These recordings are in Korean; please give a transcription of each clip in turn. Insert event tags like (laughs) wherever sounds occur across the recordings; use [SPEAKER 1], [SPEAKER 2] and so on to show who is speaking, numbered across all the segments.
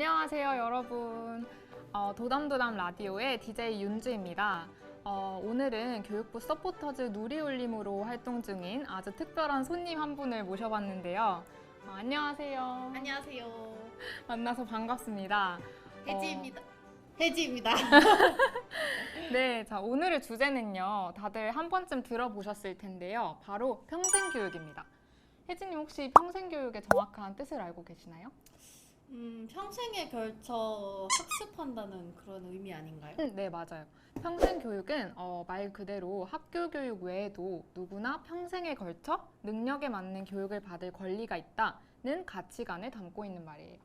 [SPEAKER 1] 안녕하세요, 여러분. 어, 도담도담 라디오의 DJ 윤주입니다. 어, 오늘은 교육부 서포터즈 누리울림으로 활동 중인 아주 특별한 손님 한 분을 모셔봤는데요. 어, 안녕하세요.
[SPEAKER 2] 안녕하세요.
[SPEAKER 1] 만나서 반갑습니다.
[SPEAKER 2] 혜지입니다. 혜지입니다. (laughs)
[SPEAKER 1] 네, 자, 오늘의 주제는요. 다들 한 번쯤 들어보셨을 텐데요. 바로 평생교육입니다. 혜진님 혹시 평생교육의 정확한 뜻을 알고 계시나요?
[SPEAKER 2] 음, 평생에 걸쳐 학습한다는 그런 의미 아닌가요?
[SPEAKER 1] 음, 네, 맞아요. 평생 교육은 어, 말 그대로 학교 교육 외에도 누구나 평생에 걸쳐 능력에 맞는 교육을 받을 권리가 있다는 가치관을 담고 있는 말이에요.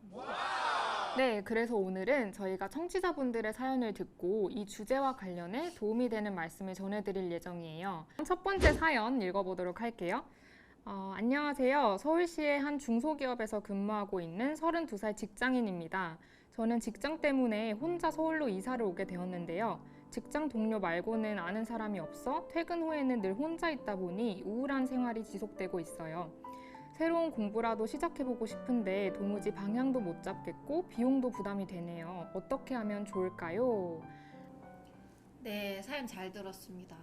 [SPEAKER 1] 네, 그래서 오늘은 저희가 청취자분들의 사연을 듣고 이 주제와 관련해 도움이 되는 말씀을 전해드릴 예정이에요. 첫 번째 사연 읽어보도록 할게요. 어, 안녕하세요. 서울시의 한 중소기업에서 근무하고 있는 32살 직장인입니다. 저는 직장 때문에 혼자 서울로 이사를 오게 되었는데요. 직장 동료 말고는 아는 사람이 없어 퇴근 후에는 늘 혼자 있다 보니 우울한 생활이 지속되고 있어요. 새로운 공부라도 시작해보고 싶은데 도무지 방향도 못 잡겠고 비용도 부담이 되네요. 어떻게 하면 좋을까요?
[SPEAKER 2] 네, 사연 잘 들었습니다.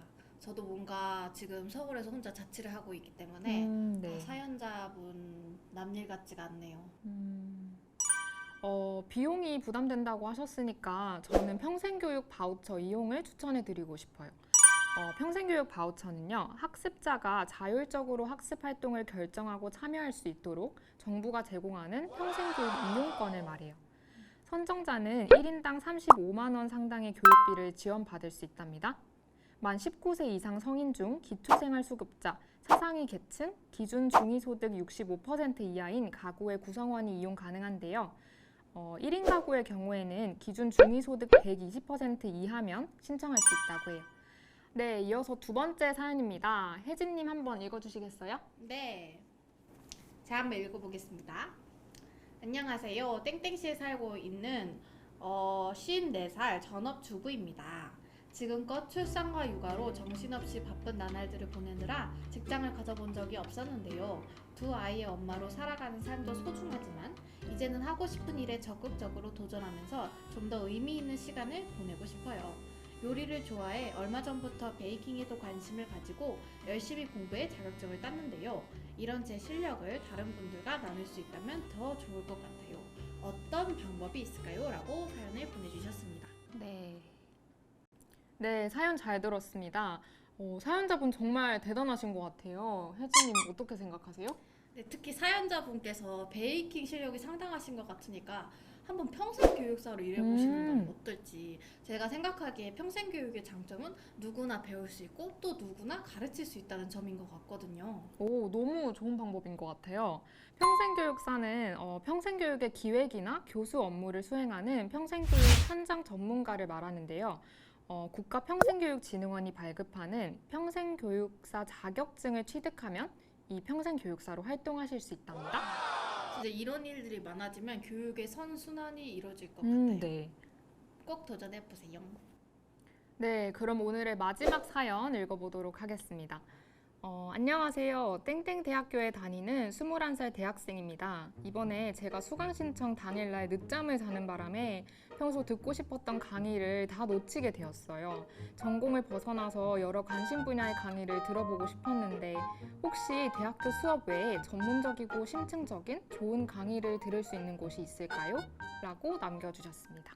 [SPEAKER 2] 저도 뭔가 지금 서울에서 혼자 자취를 하고 있기 때문에
[SPEAKER 1] 음,
[SPEAKER 2] 아, 사연자분 남일 같지가 않네요.
[SPEAKER 1] 음, 어, 비용이 부담된다고 하셨으니까 저는 평생교육 바우처 이용을 추천해 드리고 싶어요. 어, 평생교육 바우처는요, 학습자가 자율적으로 학습 활동을 결정하고 참여할 수 있도록 정부가 제공하는 평생교육 이용권을 말해요. 선정자는 1인당 35만원 상당의 교육비를 지원받을 수 있답니다. 만 19세 이상 성인 중 기초생활수급자, 사상위 계층, 기준 중위소득 65% 이하인 가구의 구성원이 이용 가능한데요. 어, 1인 가구의 경우에는 기준 중위소득 120% 이하면 신청할 수 있다고 해요. 네, 이어서 두 번째 사연입니다. 혜진님 한번 읽어주시겠어요?
[SPEAKER 2] 네. 제가 한번 읽어보겠습니다. 안녕하세요. 땡땡시에 살고 있는 어, 54살 전업주부입니다. 지금껏 출산과 육아로 정신없이 바쁜 나날들을 보내느라 직장을 가져본 적이 없었는데요. 두 아이의 엄마로 살아가는 삶도 소중하지만 이제는 하고 싶은 일에 적극적으로 도전하면서 좀 더 의미 있는 시간을 보내고 싶어요. 요리를 좋아해 얼마 전부터 베이킹에도 관심을 가지고 열심히 공부해 자격증을 땄는데요. 이런 제 실력을 다른 분들과 나눌 수 있다면 더 좋을 것 같아요. 어떤 방법이 있을까요? 라고 사연을 보내주셨습니다.
[SPEAKER 1] 네. 네, 사연 잘 들었습니다. 어, 사연자분 정말 대단하신 것 같아요. 혜진님 어떻게 생각하세요?
[SPEAKER 2] 네, 특히 사연자분께서 베이킹 실력이 상당하신 것 같으니까 한번 평생 교육사로 일해보시는 건
[SPEAKER 1] 음.
[SPEAKER 2] 어떨지 제가 생각하기에 평생 교육의 장점은 누구나 배울 수 있고 또 누구나 가르칠 수 있다는 점인 것 같거든요.
[SPEAKER 1] 오, 너무 좋은 방법인 것 같아요. 평생교육사는 어, 평생교육의 기획이나 교수 업무를 수행하는 평생교육 현장 전문가를 말하는데요. 어, 국가평생교육진흥원이 발급하는 평생교육사 자격증을 취득하면 이 평생교육사로 활동하실 수 있답니다.
[SPEAKER 2] 진짜 이런 일들이 많아지면 교육의 선순환이 이루어질 것
[SPEAKER 1] 음,
[SPEAKER 2] 같아요.
[SPEAKER 1] 네.
[SPEAKER 2] 꼭 도전해 보세요.
[SPEAKER 1] 네, 그럼 오늘의 마지막 사연 읽어보도록 하겠습니다. 어, 안녕하세요. 땡땡대학교에 다니는 21살 대학생입니다. 이번에 제가 수강 신청 당일날 늦잠을 자는 바람에 평소 듣고 싶었던 강의를 다 놓치게 되었어요. 전공을 벗어나서 여러 관심 분야의 강의를 들어보고 싶었는데 혹시 대학교 수업 외에 전문적이고 심층적인 좋은 강의를 들을 수 있는 곳이 있을까요? 라고 남겨주셨습니다.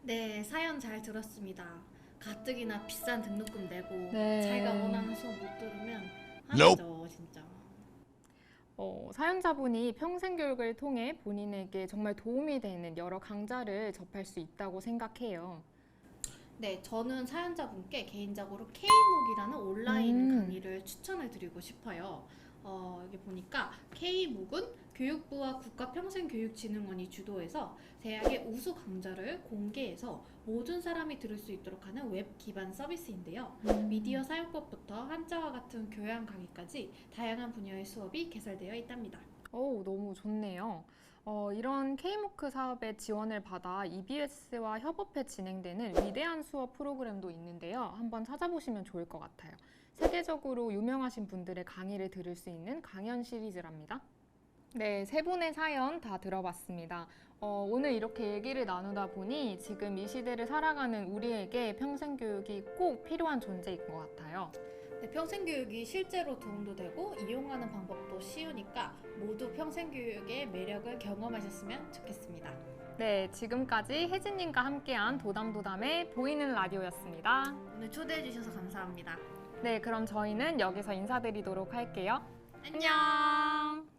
[SPEAKER 2] 네, 사연 잘 들었습니다. 가뜩이나 비싼 등록금 내고
[SPEAKER 1] 네.
[SPEAKER 2] 자기가 원하는 수업 못 들으면. 화나죠, 진짜.
[SPEAKER 1] 어, 사연자분이 평생 교육을 통해 본인에게 정말 도움이 되는 여러 강좌를 접할 수 있다고 생각해요.
[SPEAKER 2] 네, 저는 사연자분께 개인적으로 K묵이라는 온라인
[SPEAKER 1] 음.
[SPEAKER 2] 강의를 추천을 드리고 싶어요. 어, 여기 보니까 K묵은 교육부와 국가평생교육진흥원이 주도해서 대학의 우수 강좌를 공개해서 모든 사람이 들을 수 있도록 하는 웹 기반 서비스인데요. 미디어 사용법부터 한자와 같은 교양 강의까지 다양한 분야의 수업이 개설되어 있답니다.
[SPEAKER 1] 오, 너무 좋네요. 어, 이런 K모크 사업의 지원을 받아 EBS와 협업해 진행되는 위대한 수업 프로그램도 있는데요. 한번 찾아보시면 좋을 것 같아요. 세계적으로 유명하신 분들의 강의를 들을 수 있는 강연 시리즈랍니다. 네, 세 분의 사연 다 들어봤습니다. 어, 오늘 이렇게 얘기를 나누다 보니 지금 이 시대를 살아가는 우리에게 평생 교육이 꼭 필요한 존재인 것 같아요.
[SPEAKER 2] 네, 평생교육이 실제로 도움도 되고 이용하는 방법도 쉬우니까 모두 평생교육의 매력을 경험하셨으면 좋겠습니다.
[SPEAKER 1] 네, 지금까지 혜진님과 함께한 도담도담의 보이는 라디오였습니다.
[SPEAKER 2] 오늘 초대해 주셔서 감사합니다.
[SPEAKER 1] 네, 그럼 저희는 여기서 인사드리도록 할게요.
[SPEAKER 2] 안녕.
[SPEAKER 1] 안녕!